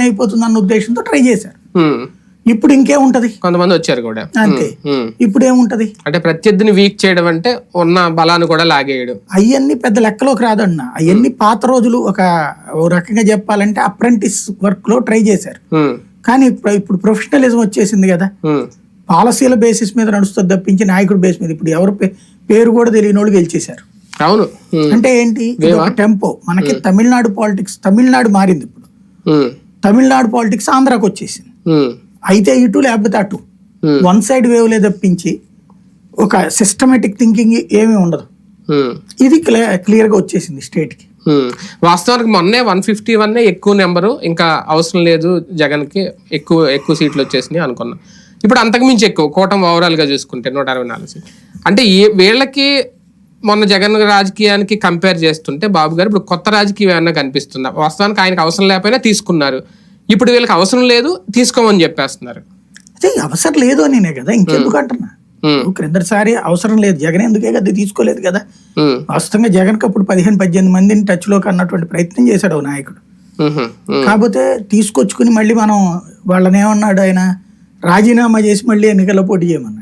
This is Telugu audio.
పని అయిపోతుంది అన్న ఉద్దేశంతో ట్రై చేశారు. ఇప్పుడు ఇంకేముంటది? కొంతమంది వచ్చారు కూడా. అంతే. ఇప్పుడు ఏముంటది? అంటే ప్రత్యర్థిని వీక్ చేయడం అంటే ఉన్న బలాన్ని కూడా లాగేయడం. అవన్నీ పెద్ద లెక్కలోకి రాదన్న. అవన్నీ పాత రోజులు ఒక రకంగా చెప్పాలంటే అప్రెంటిస్ వర్క్లో ట్రై చేశారు. కానీ ఇప్పుడు ప్రొఫెషనలిజం వచ్చేసింది కదా. పాలసీల బేసిస్ మీద నడుస్తుంది తప్పించి నాయకుడి బేస్ మీద ఇప్పుడు ఎవరు పేరు కూడా తెలియని వాళ్ళు గెలిచేశారు. అవును. అంటే ఏంటి? టెంపో మనకి తమిళనాడు పాలిటిక్స్ తమిళనాడు మారింది ఇప్పుడు. తమిళనాడు పాలిటిక్స్ ఆంధ్రాకి వచ్చేసింది ఉమ్. అయితే ఇటు లేకపోతే అటు Hmm. వన్ సైడ్ వేవ్లే తప్పించి ఒక సిస్టమేటిక్ థింకింగ్ ఏమీ ఉండదు ఉమ్. ఇది క్లియర్గా వచ్చేసింది స్టేట్కి ఉమ్. వాస్తవానికి మొన్నే వన్ ఫిఫ్టీ వన్ ఎక్కువ నెంబరు ఇంకా అవసరం లేదు జగన్కి ఎక్కువ ఎక్కువ సీట్లు వచ్చేసినాయి అనుకున్నా ఇప్పుడు అంతకుమించి ఎక్కువ కూటమి ఓవరాల్గా చూసుకుంటే నూట అరవై నాలుగు సీట్లు అంటే ఏ వీళ్ళకి మొన్న జగన్ రాజకీయానికి కంపేర్ చేస్తుంటే బాబు గారు ఇప్పుడు కొత్త రాజకీయం ఏమన్నా కనిపిస్తుందా? వాస్తవానికి ఆయనకు అవసరం లేకపోయినా తీసుకున్నారు. ఇప్పుడు వీళ్ళకి అవసరం లేదు తీసుకోమని చెప్పేస్తున్నారు. అదే అవసరం లేదు అనినే కదా ఇంకెందుకు అంటున్నా? ఉమ్. క్రిందటిసారి అవసరం లేదు జగన్ ఎందుకే కదా తీసుకోలేదు కదా. వాస్తవంగా జగన్కి అప్పుడు పదిహేను పద్దెనిమిది మందిని టచ్లోకి అన్నటువంటి ప్రయత్నం చేశాడు నాయకుడు. కాకపోతే తీసుకొచ్చుకుని మళ్ళీ మనం వాళ్ళని ఏమన్నాడు ఆయన? రాజీనామా చేసి మళ్ళీ ఎన్నికల్లో పోటీ చేయమన్నాడు.